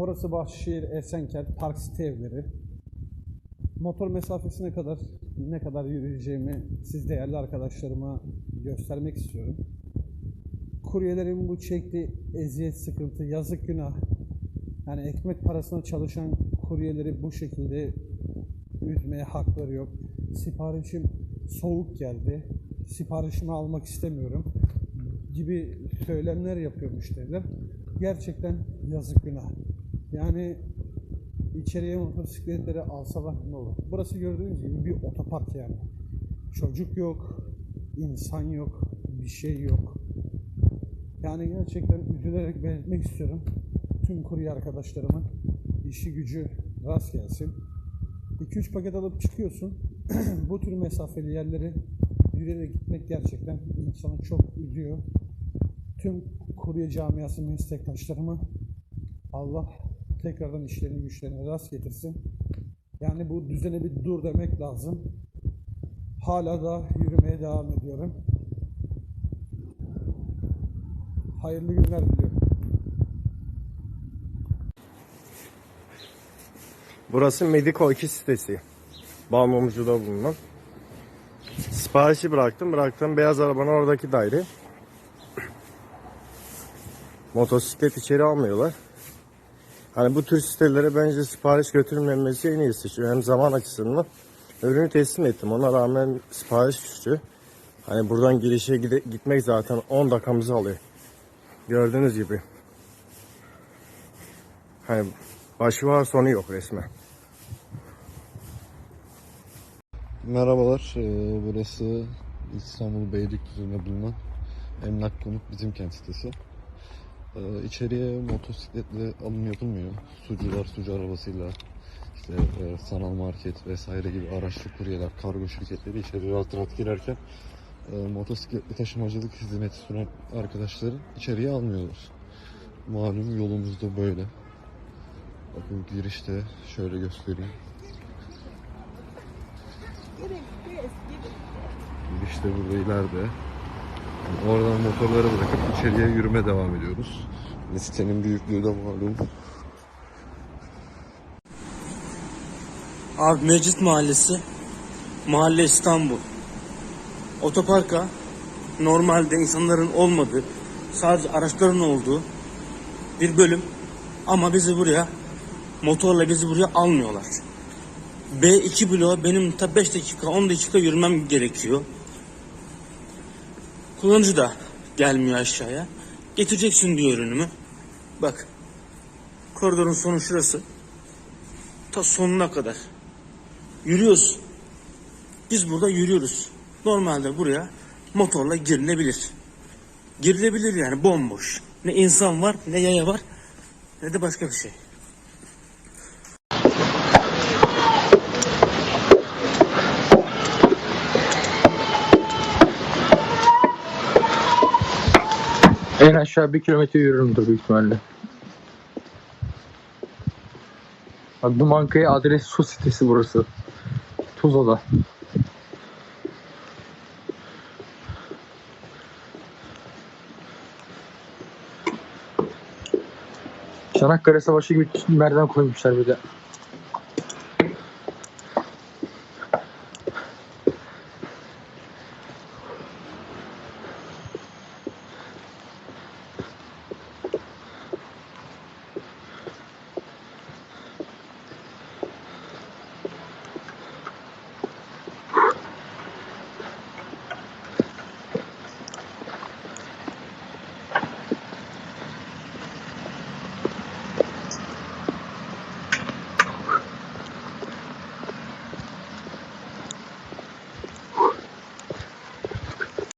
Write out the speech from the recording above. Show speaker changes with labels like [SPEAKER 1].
[SPEAKER 1] Orası Bahçeşehir Esenkent Park City evleri. Motor mesafesine kadar ne kadar yürüyeceğimi siz değerli arkadaşlarıma göstermek istiyorum. Kuryelerin bu çektiği eziyet, sıkıntı, yazık günah. Yani ekmek parasına çalışan kuryeleri bu şekilde üzmeye hakları yok. Siparişim soğuk geldi. Siparişimi almak istemiyorum gibi söylemler yapıyor müşteriler. Gerçekten yazık günah. Yani içeriye motosikletleri alsalar ne olur? Burası gördüğünüz gibi bir otopark yani. Çocuk yok, insan yok, bir şey yok. Yani gerçekten üzülerek belirtmek istiyorum. Tüm kurye arkadaşlarımın işi gücü rast gelsin. 2-3 paket alıp çıkıyorsun. Bu tür mesafeli yerleri yürüyerek gitmek gerçekten insanı çok üzüyor. Tüm kurye camiası meslektaşlarıma Allah tekrardan işlerini güçlerini rast getirsin. Yani bu düzene bir dur demek lazım. Hala da yürümeye devam ediyorum. Hayırlı günler diliyorum.
[SPEAKER 2] Burası Medico 2 sitesi. Balmumcu'da bulunan. Siparişi bıraktım. Bıraktığım beyaz arabanın oradaki daire. Motosiklet içeri almıyorlar. Hani bu tür sitelere bence sipariş götürülmemesi en iyisi. Çünkü hem zaman açısından ürünü teslim ettim. Ona rağmen sipariş düştü. Hani buradan girişe gide- gitmek zaten 10 dakikamızı alıyor. Gördüğünüz gibi. Hani başı var sonu yok resmen.
[SPEAKER 3] Merhabalar, ee, burası İstanbul Beylikdüzü'nde bulunan Emlak Konut Bizim Kent sitesi. Ee, içeriye motosikletle alım yapılmıyor. Sucular sucu arabasıyla, işte e, sanal market vesaire gibi araçlı kuryeler, kargo şirketleri içeri rahat rahat girerken e, motosikletli taşımacılık hizmeti sunan arkadaşları içeriye almıyorlar. Malum yolumuz da böyle. Bakın girişte şöyle göstereyim. İşte burada ileride. Oradan motorları bırakıp içeriye yürüme devam ediyoruz. Sitenin büyüklüğü de malum.
[SPEAKER 4] Abi Mecit Mahallesi, Mahalle İstanbul. Otoparka normalde insanların olmadığı, sadece araçların olduğu bir bölüm. Ama bizi buraya, motorla bizi buraya almıyorlar. B2 bloğu benim ta 5 dakika, 10 dakika yürümem gerekiyor. Kullanıcı da gelmiyor aşağıya. Getireceksin diyor ürünümü. Bak, koridorun sonu şurası. Ta sonuna kadar. Yürüyoruz. Biz burada yürüyoruz. Normalde buraya motorla girilebilir. Girilebilir yani bomboş. Ne insan var, ne yaya var, ne de başka bir şey.
[SPEAKER 5] En aşağı bir kilometre yürürümdür büyük ihtimalle. Bak bu bankaya adres su sitesi burası. Tuzla'da. Çanakkale Savaşı gibi merdiven koymuşlar bir de.